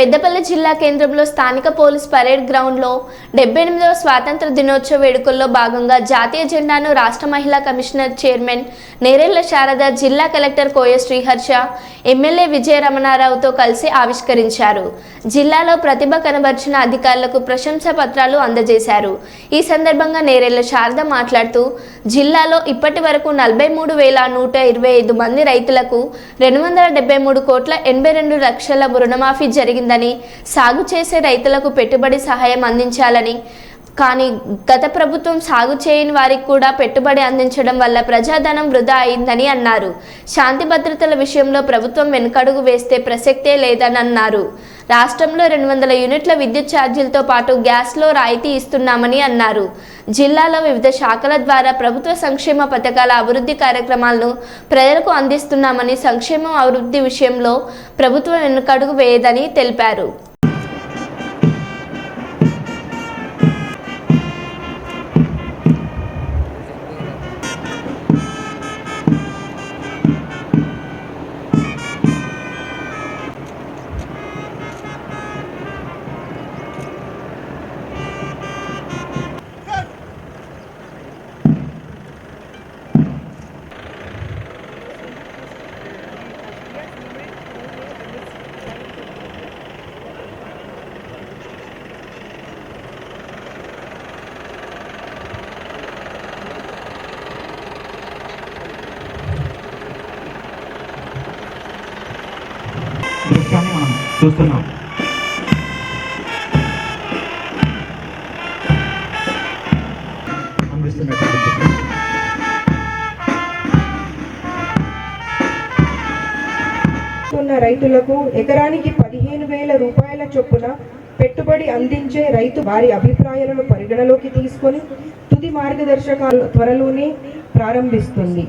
పెద్దపల్లి జిల్లా కేంద్రంలో స్థానిక పోలీస్ పరేడ్ గ్రౌండ్లో డెబ్బై ఎనిమిదవ స్వాతంత్ర దినోత్సవ వేడుకల్లో భాగంగా జాతీయ జెండాను రాష్ట్ర మహిళా కమిషనర్ చైర్మన్ నేరెళ్ళ శారద జిల్లా కలెక్టర్ కోయ శ్రీహర్ష ఎమ్మెల్యే విజయ రమణారావుతో కలిసి ఆవిష్కరించారు. జిల్లాలో ప్రతిభ కనబర్చిన అధికారులకు ప్రశంసా పత్రాలు అందజేశారు. ఈ సందర్భంగా నేరెళ్ళ శారద మాట్లాడుతూ జిల్లాలో ఇప్పటి వరకు నలభై మూడు వేల నూట ఇరవై ఐదు మంది రైతులకు రెండు వందల డెబ్బై మూడు కోట్ల ఎనభై రెండు లక్షల రుణమాఫీ జరిగింది. చేసిందని సాగు చేసే రైతులకు పెట్టుబడి సహాయం అందించాలని కానీ గత ప్రభుత్వం సాగు చేయని వారికి కూడా పెట్టుబడి అందించడం వల్ల ప్రజాధనం వృధా అయిందని అన్నారు. శాంతి భద్రతల విషయంలో ప్రభుత్వం వెనుకడుగు వేస్తే ప్రసక్తే లేదని అన్నారు రాష్ట్రంలో రెండు వందల యూనిట్ల విద్యుత్ ఛార్జీలతో పాటు గ్యాస్లో రాయితీ ఇస్తున్నామని అన్నారు. జిల్లాలో వివిధ శాఖల ద్వారా ప్రభుత్వ సంక్షేమ పథకాల అభివృద్ధి కార్యక్రమాలను ప్రజలకు అందిస్తున్నామని సంక్షేమం అభివృద్ధి విషయంలో ప్రభుత్వం వెనుకడుగు వేయదని తెలిపారు. చూస్తున్నాం. రైతులకు ఎకరానికి పదిహేను వేల రూపాయల చొప్పున పెట్టుబడి అందించే రైతు వారి అభిప్రాయాలను పరిగణలోకి తీసుకొని తుది మార్గదర్శకాలు త్వరలోనే ప్రారంభిస్తుంది.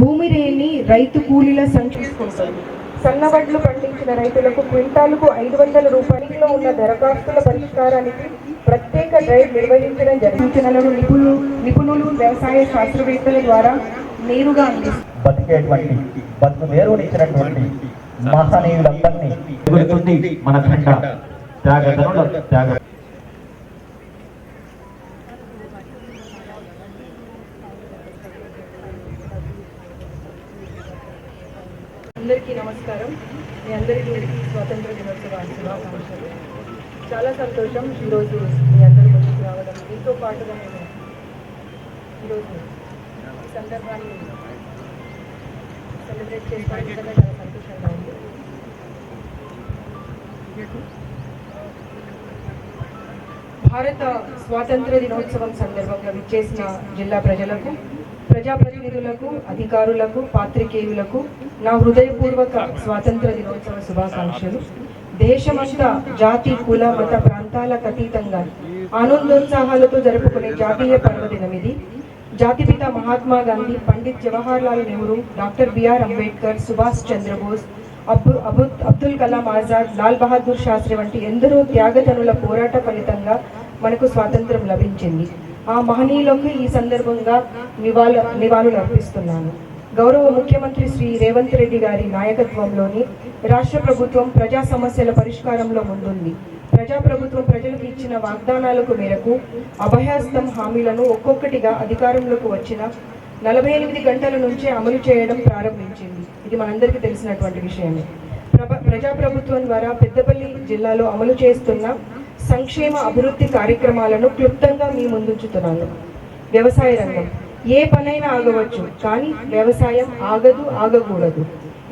భూమి రేని రైతు కూలీల సంక్షిస్తుంది సన్నబడ్లు పండించిన రైతులకు క్వింటాలకు ఐదు వందల రూపాయలలో ఉన్న దరఖాస్తుల పరిష్కారానికి ప్రత్యేక డ్రైవ్ నిర్వహించడం జరిగించినలను నిపుణులు నిపుణులు వ్యవసాయ శాస్త్రవేత్తల ద్వారా నేరుగా బతికేటువంటి బతుకు నేరునిచ్చినటువంటి మహనీయులందరినీ మన ఖండ త్యాగ అందరికీ నమస్కారం. మీ అందరికీ స్వాతంత్ర దినోత్సవ శుభాకాంక్షలు. చాలా సంతోషం ఈరోజు మీ అందరి ముందుకు రావడం. మీతో పాటుగా నేను ఈరోజు ఈ సందర్భాన్ని సెలబ్రేట్ చేసుకోవడం నిజంగా చాలా సంతోషంగా ఉంది. భారత స్వాతంత్ర దినోత్సవం సందర్భంగా విచ్చేసిన జిల్లా ప్రజలకు ప్రజాప్రతినిధులకు అధికారులకు పాత్రికేయులకు నా హృదయపూర్వక స్వాతంత్ర దినోత్సవ శుభాకాంక్షలు. దేశమంతా జాతి కుల మత ప్రాంతాలకు అతీతంగా ఆనందోత్సాహాలతో జరుపుకునే జాతీయ పర్వదినం ఇది. జాతిపిత Mahatma Gandhi Pandit Jawahar Lal Nehru doctor B R Ambedkar Subhash Chandrabose Abbu Abu Abdul Kalam Azad Lal Bahadur Shastri వంటి ఎందరో త్యాగతనుల పోరాట ఫలితంగా మనకు స్వాతంత్రం లభించింది. ఆ మహనీయులకు ఈ సందర్భంగా నివాళ నివాళులు అర్పిస్తున్నాను. గౌరవ ముఖ్యమంత్రి శ్రీ రేవంత్ రెడ్డి గారి నాయకత్వంలోని రాష్ట్ర ప్రభుత్వం ప్రజా సమస్యల పరిష్కారంలో ముందుంది. ప్రజా ప్రభుత్వం ప్రజలకు ఇచ్చిన వాగ్దానాలకు మేరకు అభయాస్తం హామీలను ఒక్కొక్కటిగా అధికారంలోకి వచ్చిన నలభై ఎనిమిది గంటల నుంచే అమలు చేయడం ప్రారంభించింది. ఇది మనందరికీ తెలిసినటువంటి విషయమే. ప్రభ ప్రజాప్రభుత్వం ద్వారా పెద్దపల్లి జిల్లాలో అమలు చేస్తున్న సంక్షేమ అభివృద్ధి కార్యక్రమాలను క్లుప్తంగా మీ ముందుంచుతున్నాను. వ్యవసాయ రంగం. ఏ పనైనా ఆగవచ్చు కానీ వ్యవసాయం ఆగదు ఆగకూడదు.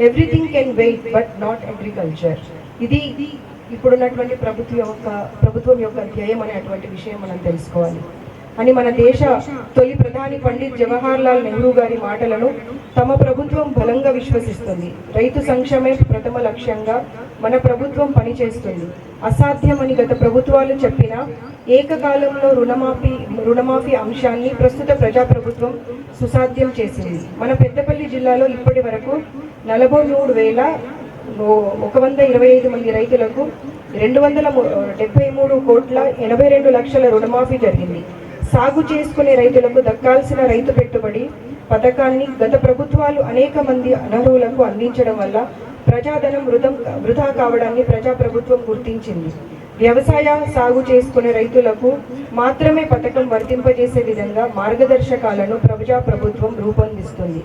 Everything can wait but not agriculture ఇది ఇప్పుడున్నటువంటి ప్రభుత్వం యొక్క ప్రభుత్వం యొక్క ధ్యేయం అనేటువంటి విషయం మనం తెలుసుకోవాలి. అని మన దేశ తొలి ప్రధాని పండిత్ జవహర్ లాల్ నెహ్రూ గారి మాటలను తమ ప్రభుత్వం బలంగా విశ్వసిస్తుంది. రైతు సంక్షేమే ప్రథమ లక్ష్యంగా మన ప్రభుత్వం పనిచేస్తుంది. అసాధ్యమని గత ప్రభుత్వాలు చెప్పిన ఏకకాలంలో రుణమాఫీ రుణమాఫీ అంశాన్ని ప్రస్తుత ప్రజాప్రభుత్వం సుసాధ్యం చేసింది. మన పెద్దపల్లి జిల్లాలో ఇప్పటి వరకు నలభై మూడు వేల ఒక వంద ఇరవై ఐదు మంది రైతులకు రెండు వందల డెబ్బై మూడు కోట్ల ఎనభై రెండు లక్షల రుణమాఫీ జరిగింది. సాగు చేసుకునే రైతులకు దక్కాల్సిన రైతు పెట్టుబడి పథకాన్ని గత ప్రభుత్వాలు అనేక మంది అనర్హులకు అందించడం వల్ల ప్రజాధనం వృధం వృధా కావడాన్ని ప్రజాప్రభుత్వం గుర్తించింది. వ్యవసాయ సాగు చేసుకునే రైతులకు మాత్రమే పథకం వర్తింపజేసే విధంగా మార్గదర్శకాలను ప్రజాప్రభుత్వం రూపొందిస్తుంది.